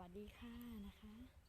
วัสดีค่ะนะคะ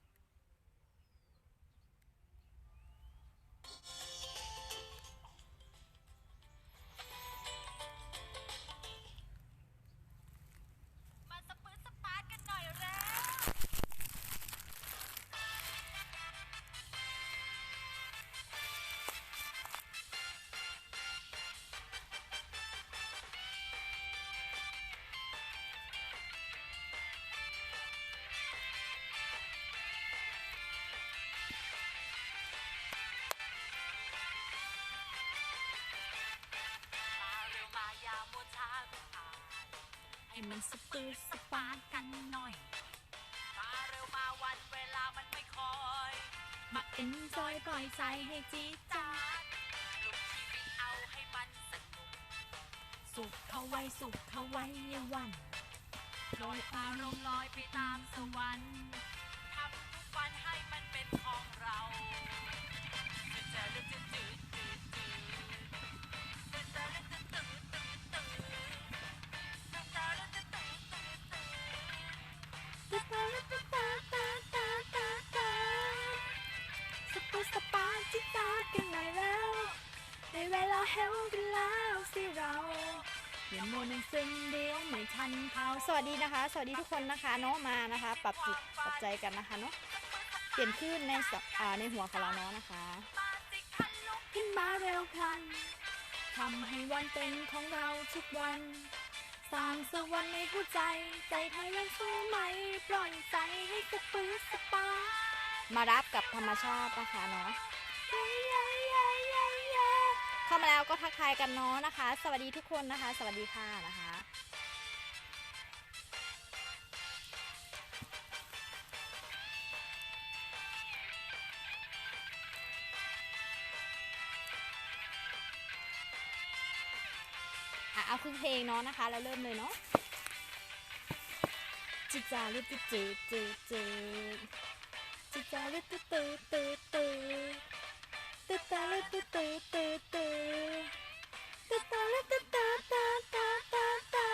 มันสปืดสปาร์กันหน่อย มาเร็วมาวันเวลามันไม่คอย มาเอ็นจอยปล่อยใจให้จี๊ดจ้าลุกชีวิตเอาให้มันสนุก สุขเขาไว้สุขเขาไว้ในวันลอยอารมณ์ลอยไปตามสวรรค์ สวัสดีนะคะ สวัสดีทุกคนนะคะเนาะมานะคะ ปรับจิตปรับใจกันนะคะเนาะเปลี่ยนคลื่นในสอ่าในหัวของเราเนาะนะคะมาสิคันลุกขึ้นมาเร็วพลันทำให้วันเป็นของเราทุกวันสร้างสวรรค์ในหัวใจ ใจไทยยังสู้ไหม ปล่อยใจให้สะปื้อสปา มารับกับธรรมชาตินะคะเนาะเข้ามาแล้วก็ทักทายกันเนาะนะคะ สวัสดีทุกคนนะคะ สวัสดีค่ะนะคะ เอาครึ่งเพลงเนาะนะคะ แล้วเริ่มเลยเนาะจิจาลิตจืดจืดจืดจิจาลิตตืดตืดตืดตืดตาลิตตืดตืดตืดตืดตาลิตตืดตาตาตาตาตา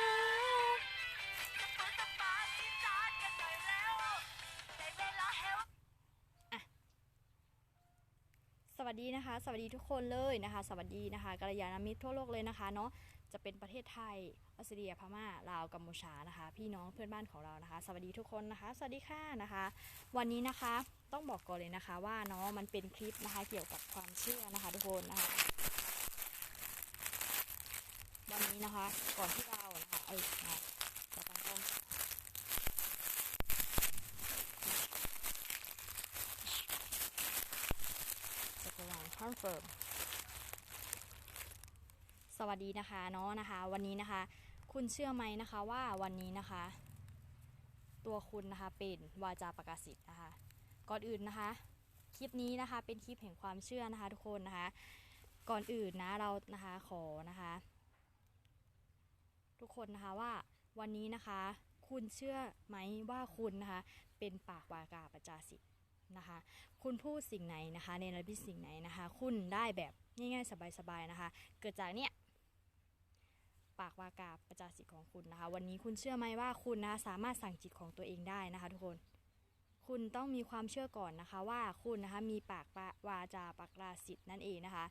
มาสปาร์ตที่จานกันหน่อยแล้วในเวลาเฮลสวัสดีนะคะ สวัสดีทุกคนเลยนะคะ สวัสดีนะคะกัลยาณมิตรทั่วโลกเลยนะคะเนาะ จะเป็นประเทศไทยออสเตรเลียพม่าลาวกัมพูชานะคะ พี่น้องเพื่อนบ้านของเรานะคะ สวัสดีทุกคนนะคะ สวัสดีค่ะนะคะ วันนี้นะคะต้องบอกก่อนเลยนะคะว่าเนาะมันเป็นคลิปนะคะเกี่ยวกับความเชื่อนะคะ ทุกคนนะคะ วันนี้นะคะก่อนที่เรานะคะเอ้นะจะตั้งกล้องจะกำลังคอนเฟิร์ม สวัสดีนะคะเนาะนะคะ วันนี้นะคะ คุณเชื่อไหมนะคะว่าวันนี้นะคะ ตัวคุณนะคะเป็นวาจาประกาศสิทธิ์นะคะ ก่อนอื่นนะคะ คลิปนี้นะคะเป็นคลิปแห่งความเชื่อนะคะ ทุกคนนะคะ ก่อนอื่นนะเรานะคะขอนะคะ ทุกคนนะคะว่าวันนี้นะคะ คุณเชื่อไหมว่าคุณนะคะ เป็นปากวากาประจาสิทธิ์นะคะ คุณพูดสิ่งไหนนะคะในระบิสิ่งไหนนะคะ คุณได้แบบง่ายๆ สบายๆ นะคะ เกิดจากเนี่ย ปากวากาประจาสิทธิ์ของคุณนะคะ วันนี้คุณเชื่อไหมว่าคุณนะสามารถสั่งจิตของตัวเองได้นะคะ ทุกคน คุณต้องมีความเชื่อก่อนนะคะ ว่าคุณนะคะมีปากวาจาปากราสิทธิ์นั่นเองนะคะ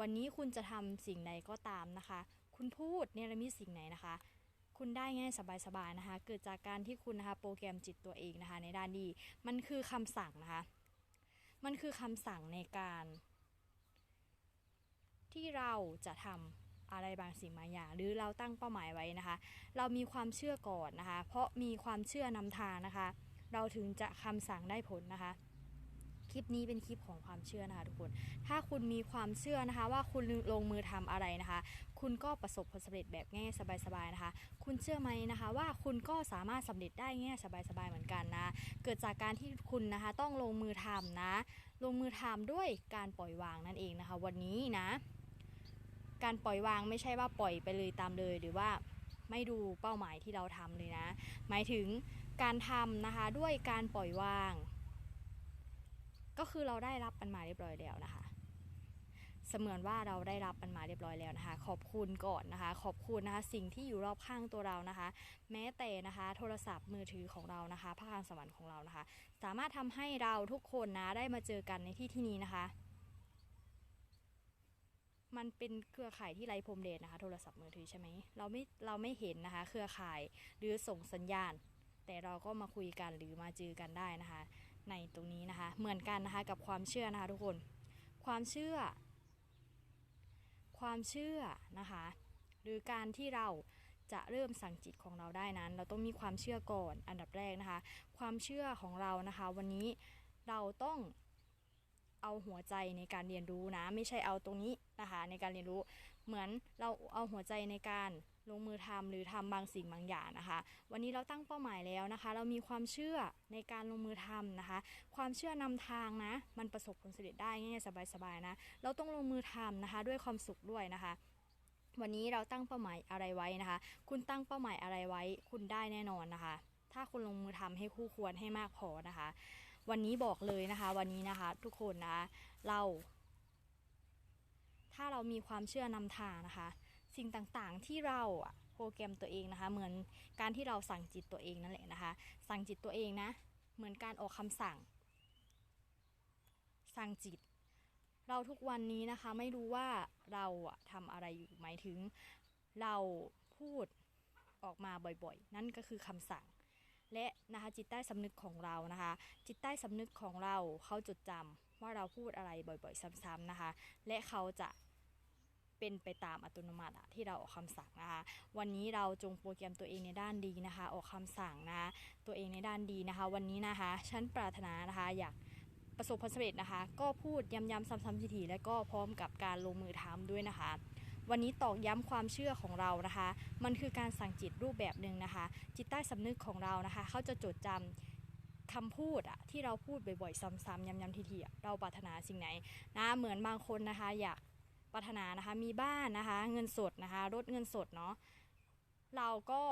วันนี้คุณจะทำสิ่งใดก็ตามนะคะ คุณพูดเนรมิตสิ่งไหนนะคะคุณได้ง่ายสบายๆนะคะ เกิดจากการที่คุณนะคะโปรแกรมจิตตัวเองนะคะ ในด้านดี มันคือคำสั่งนะคะ มันคือคำสั่งในการ ที่เราจะทำ อะไรบางสิ่งบางอย่าง หรือเราตั้งเป้าหมายไว้นะคะ เรามีความเชื่อก่อนนะคะ เพราะมีความเชื่อนำทางนะคะ เราถึงจะคำสั่งได้ผลนะคะคลิปนี้เป็นคลิปของความเชื่อนะคะทุกคน ถ้าคุณมีความเชื่อนะคะ ว่าคุณลงมือทำอะไรนะคะ คุณก็ประสบผลสำเร็จแบบง่ายสบายๆนะคะ คุณเชื่อไหมนะคะ ว่าคุณก็สามารถสำเร็จได้ง่ายสบายๆเหมือนกันนะ เกิดจากการที่คุณนะคะต้องลงมือทำนะ ลงมือทำด้วยการปล่อยวางนั่นเองนะคะ วันนี้นะ การปล่อยวางไม่ใช่ว่าปล่อยไปเลยตามเลย หรือว่าไม่ดูเป้าหมายที่เราทำเลยนะ หมายถึงการทำนะคะด้วยการปล่อยวาง ก็คือเราได้รับมันมาเรียบร้อยแล้วนะคะเสมือนว่าเราได้รับมันมาเรียบร้อยแล้วนะคะ ขอบคุณก่อนนะคะ ขอบคุณนะคะ สิ่งที่อยู่รอบข้างตัวเรานะคะ แม้แต่นะคะ โทรศัพท์มือถือของเรานะคะพระคางสวรรค์ของเรานะคะ สามารถทำให้เราทุกคนนะได้มาเจอกันในที่ที่นี้นะคะ มันเป็นเครือข่ายที่ไร้พรมแดนนะคะ โทรศัพท์มือถือใช่ไหมเราไม่เราไม่เห็นนะคะ เครือข่ายหรือส่งสัญญาณ แต่เราก็มาคุยกันหรือมาเจอกันได้นะคะ ในตรงนี้นะคะ เหมือนกันนะคะกับความเชื่อนะคะทุกคน ความเชื่อ ความเชื่อนะคะ หรือการที่เราจะเริ่มสั่งจิตของเราได้นั้น เราต้องมีความเชื่อก่อนอันดับแรกนะคะ ความเชื่อของเรานะคะ วันนี้เราต้อง เอาหัวใจในการเรียนรู้นะ ไม่ใช่เอาตรงนี้นะคะในการเรียนรู้ เหมือนเราเอาหัวใจในการลงมือทำหรือทำบางสิ่งบางอย่างนะคะ วันนี้เราตั้งเป้าหมายแล้วนะคะ เรามีความเชื่อในการลงมือทำนะคะ ความเชื่อนำทางนะ มันประสบผลสำเร็จได้ง่ายๆสบายๆนะ เราต้องลงมือทำนะคะ ด้วยความสุขด้วยนะคะ วันนี้เราตั้งเป้าหมายอะไรไว้นะคะ คุณตั้งเป้าหมายอะไรไว้ คุณได้แน่นอนนะคะ ถ้าคุณลงมือทำให้คู่ควรให้มากพอนะคะ วันนี้บอกเลยนะคะ วันนี้นะคะ ทุกคนนะเรา ถ้าเรามีความเชื่อนำทางนะคะ สิ่งต่างๆที่เราโปรแกรมตัวเองนะคะ เหมือนการที่เราสั่งจิตตัวเองนั่นแหละนะคะ สั่งจิตตัวเองนะ เหมือนการออกคำสั่ง สั่งจิตเราทุกวันนี้นะคะไม่รู้ว่าเราอะทำอะไรอยู่หมายถึง เราพูดออกมาบ่อยๆ นั่นก็คือคำสั่ง และนะคะจิตใต้สำนึกของเรานะคะ จิตใต้สำนึกของเราเขาจดจำว่าเราพูดอะไรบ่อยๆ ซ้ำๆนะคะ และเขาจะเป็นไปตามอัตโนมัติที่เราออกคำสั่งนะคะ วันนี้เราจงโปรแกรมตัวเองในด้านดีนะคะ ออกคำสั่งนะคะตัวเองในด้านดีนะคะ วันนี้นะคะฉันปรารถนานะคะอยากประสบผลสำเร็จนะคะ ก็พูดย้ำๆซ้ำๆทีๆและก็พร้อมกับการลงมือทำด้วยนะคะ วันนี้ตอกย้ำความเชื่อของเรานะคะ มันคือการสั่งจิตรูปแบบหนึ่งนะคะ จิตใต้สำนึกของเรานะคะ เขาจะจดจำคำพูดอะที่เราพูดบ่อยๆ ซ้ำๆย้ำๆทีๆเราปรารถนาสิ่งไหนนะเหมือนบางคนนะคะ อยากปรารถนานะคะมีบ้านนะคะ เงินสดนะคะรถเงินสดเนาะเราก็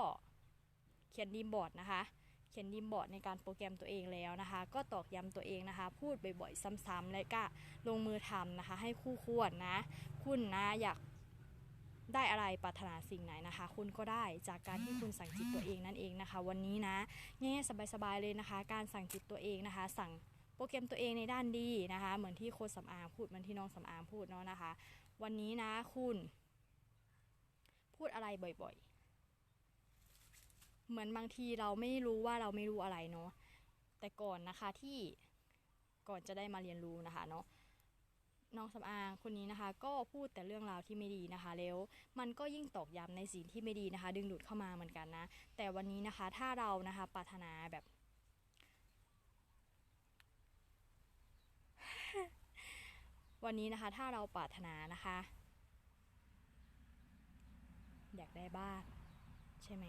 เขียนดีมบอร์ดนะคะ เขียนดีมบอร์ดในการโปรแกรมตัวเองแล้วนะคะ ก็ตอกย้ำตัวเองนะคะ พูดบ่อยๆ ซ้ำๆและก็ลงมือทำนะคะ ให้คู่ควรนะ คุณนะอยาก ได้อะไรปรารถนาสิ่งไหนนะคะ คุณก็ได้จากการที่คุณสั่งจิตตัวเองนั่นเองนะคะ วันนี้นะง่ายๆสบายๆเลยนะคะ การสั่งจิตตัวเองนะคะ สั่งโปรแกรมตัวเองในด้านดีนะคะ เหมือนที่โค้ชสำอางพูดเหมือนที่น้องสำอางพูดเนาะนะคะ วันนี้นะคุณ พูดอะไรบ่อยๆ เหมือนบางทีเราไม่รู้ว่าเราไม่รู้อะไรเนาะแต่ก่อนนะคะที่ก่อนจะได้มาเรียนรู้นะคะเนาะ น้องสำอางคนนี้นะคะ ก็พูดแต่เรื่องราวที่ไม่ดีนะคะแล้วมันก็ยิ่งตอกย้ำในสิ่งที่ไม่ดีนะคะ ดึงดูดเข้ามาเหมือนกันนะ แต่วันนี้นะคะถ้าเรานะคะปรารถนาแบบ วันนี้นะคะ ถ้าเราปรารถนานะคะ อยากได้บ้าน ใช่ไหม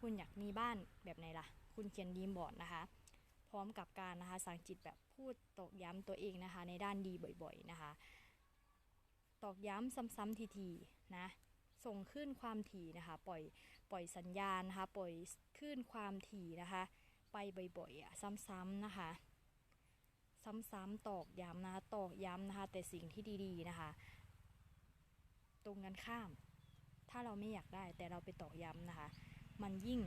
คุณอยากมีบ้านแบบไหนล่ะ คุณเขียนดีมบอร์ดนะคะ ร้อมกับการนะคะสั่งจิตแบบพูดตอกย้ำตัวเองนะคะ ในด้านดีบ่อยๆนะคะ ตอกย้ำซ้ำๆทีๆนะส่งขึ้นความถี่นะคะปล่อยปล่อยสัญญาณนะคะปล่อยขึ้นความถี่นะคะ ไปบ่อยๆอะซ้ำๆนะคะซ้ำๆตอกย้ำนะคะตอกย้ำนะคะ แต่สิ่งที่ดีๆนะคะ ตรงกันข้าม ถ้าเราไม่อยากได้แต่เราไปตอกย้ำนะคะ มันยิ่ง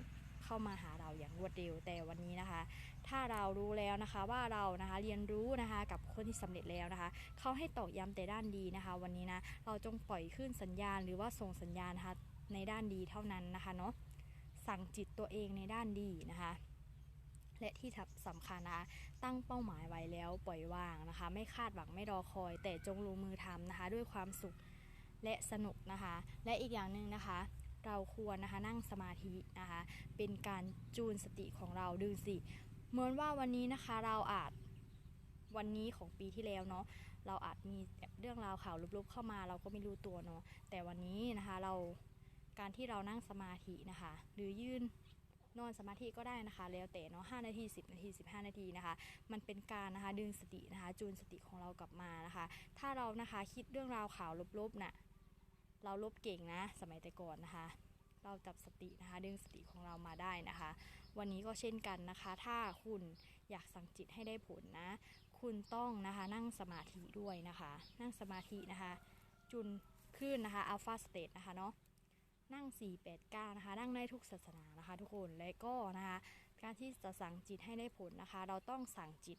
เข้ามาหาเราอย่างรวดเร็วแต่วันนี้นะคะ ถ้าเรารู้แล้วนะคะว่าเรานะคะเรียนรู้นะคะกับคนที่สำเร็จแล้วนะคะเขาให้ตอกย้ำแต่ด้านดีนะคะ วันนี้นะเราจงปล่อยขึ้นสัญญาณหรือว่าส่งสัญญาณนะคะในด้านดีเท่านั้นนะคะเนาะสั่งจิตตัวเองในด้านดีนะคะและที่สำคัญนะคะตั้งเป้าหมายไว้แล้วปล่อยวางนะคะ ไม่คาดหวังไม่รอคอย แต่จงลงมือทำนะคะ ด้วยความสุขและสนุกนะคะ และอีกอย่างหนึ่งนะคะ เราควรนะคะนั่งสมาธินะคะเป็นการจูนสติของเราดูสิเหมือนว่าวันนี้นะคะเราอาจวันนี้ของปีที่แล้วเนาะเราอาจมีเรื่องราวข่าวลบๆเข้ามา เราก็ไม่รู้ตัวเนาะแต่วันนี้นะคะเราการที่เรานั่งสมาธินะคะ หรือยืนนอนสมาธิก็ได้นะคะ แล้วแต่เนาะ5นาที 10 นาที 15 นาทีนะคะ มันเป็นการนะคะดึงสตินะคะ จูนสติของเรากลับมานะคะ ถ้าเรานะคะคิดเรื่องราวข่าวลบๆน่ะ เราลบเก่งนะ สมัยแต่ก่อนนะคะ เราจับสตินะคะดึงสติของเรามาได้นะคะ วันนี้ก็เช่นกันนะคะ ถ้าคุณอยากสั่งจิตให้ได้ผลนะ คุณต้องนะคะนั่งสมาธิด้วยนะคะ นั่งสมาธินะคะ จุนขึ้นนะคะอัลฟาสเต e นะคะเนาะนั่ง 489 นะคะ นั่งได้ทุกศาสนานะคะ ทุกคน และก็นะคะ การที่จะสั่งจิตให้ได้ผลนะคะ เราต้องสั่งจิต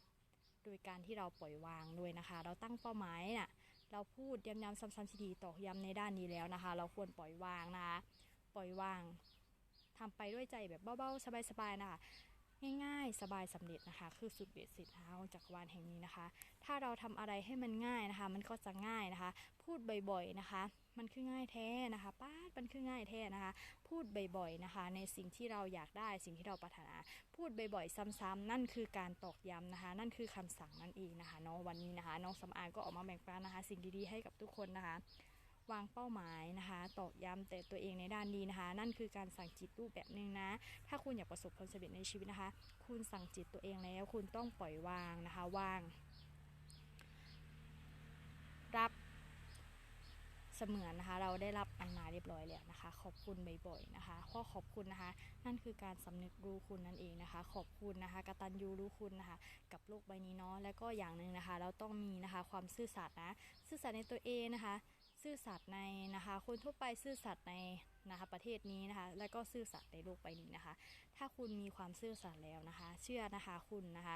โดยการที่เราปล่อยวางด้วยนะคะ เราตั้งเป้าหมายน่ะ เราพูดย้ำๆซ้ำๆทีๆตอกย้ำในด้านนี้แล้วนะคะ เราควรปล่อยวางนะคะ ปล่อยวางทำไปด้วยใจแบบเบาๆสบายๆนะคะง่ายๆ สบายสำเร็จนะคะ คือสุดเบ็ดเสร็จนะคะของจักรวาลแห่งนี้นะคะ ถ้าเราทำอะไรให้มันง่ายนะคะ มันก็จะง่ายนะคะ พูดบ่อยๆนะคะ มันคือง่ายแท้นะคะป้าดมันคือง่ายแท้นะคะ พูดบ่อยๆนะคะ ในสิ่งที่เราอยากได้สิ่งที่เราปรารถนา พูดบ่อยๆ ซ้ำๆนั่นคือการตอกย้ำนะคะ นั่นคือคำสั่งนั่นเองนะคะเนาะวันนี้นะคะ น้องสำอางก็ออกมาแบ่งปันนะคะ สิ่งดีๆให้กับทุกคนนะคะวางเป้าหมายนะคะตอกย้ำแต่ตัวเองในด้านดีนะคะ นั่นคือการสั่งจิตรูปแบบหนึ่งนะ ถ้าคุณอยากประสบความสำเร็จในชีวิตนะคะ คุณสั่งจิตตัวเองแล้ว คุณต้องปล่อยวางนะคะ วาง รับ เสมือนนะคะ เราได้รับมันมาเรียบร้อยแล้วนะคะ ขอบคุณบ่อยๆนะคะข้อขอบคุณนะคะ นั่นคือการสำนึกรู้คุณนั่นเองนะคะ ขอบคุณนะคะกตัญญูรู้คุณนะคะ กับโลกใบนี้เนาะแล้วก็อย่างหนึ่งนะคะ เราต้องมีนะคะความซื่อสัตย์นะซื่อสัตย์ในตัวเองนะคะ ซื่อสัตย์ในนะคะ คนทั่วไปซื่อสัตย์ในนะคะประเทศนี้นะคะ และก็ซื่อสัตย์ในโลกใบนี้นะคะ ถ้าคุณมีความซื่อสัตย์แล้วนะคะ เชื่อนะคะคุณนะคะ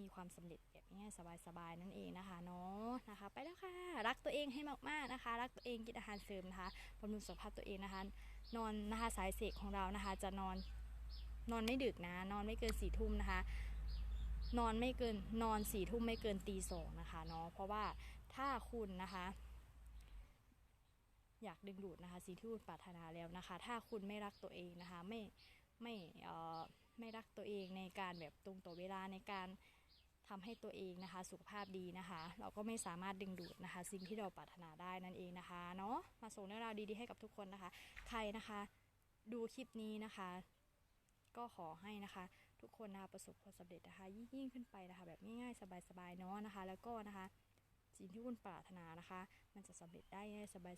มีความสำเร็จแบบง่ายสบายๆนั่นเองนะคะเนาะนะคะ ไปแล้วค่ะ รักตัวเองให้มากๆนะคะ รักตัวเองกินอาหารเสริมนะคะบำรุงสุขภาพตัวเองนะคะ นอนนะคะสายเสกของเรานะคะ จะนอนนอนไม่ดึกนะ นอนไม่เกินสี่ทุ่มนะคะ นอนไม่เกินนอนสี่ทุ่มไม่เกินตีสองนะคะเนาะเพราะว่าถ้าคุณนะคะอยากดึงดูดนะคะสิ่งที่คุณปรารถนาแล้วนะคะ ถ้าคุณไม่รักตัวเองนะคะ ไม่ไม่เอ่อไม่รักตัวเองในการแบบตรงต่อเวลาในการ ทำให้ตัวเองนะคะ สุขภาพดีนะคะ เราก็ไม่สามารถดึงดูดนะคะ สิ่งที่เราปรารถนาได้นั่นเองนะคะเนาะมาส่งเรื่องราวดีๆให้กับทุกคนนะคะ ใครนะคะดูคลิปนี้นะคะ ก็ขอให้นะคะ ทุกคนนะคะประสบความสำเร็จนะคะ ยิ่งยิ่งขึ้นไปนะคะ แบบง่ายๆสบายๆเนาะนะคะ แล้วก็นะคะ สิ่งที่คุณปรารถนานะคะ มันจะสำเร็จได้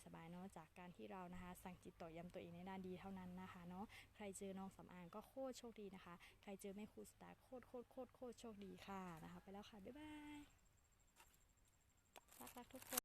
สบายๆเนาะจากการที่เรานะคะ สั่งจิตต่อย้ำตัวเองในด้านดีเท่านั้นนะคะเนาะใครเจอน้องสำอางก็โคตรโชคดีนะคะ ใครเจอแม่ครูสตาร์โคตรโคตรโคตรโคตรโชคดีค่ะนะคะ ไปแล้วค่ะบ๊ายบายรักๆทุกคน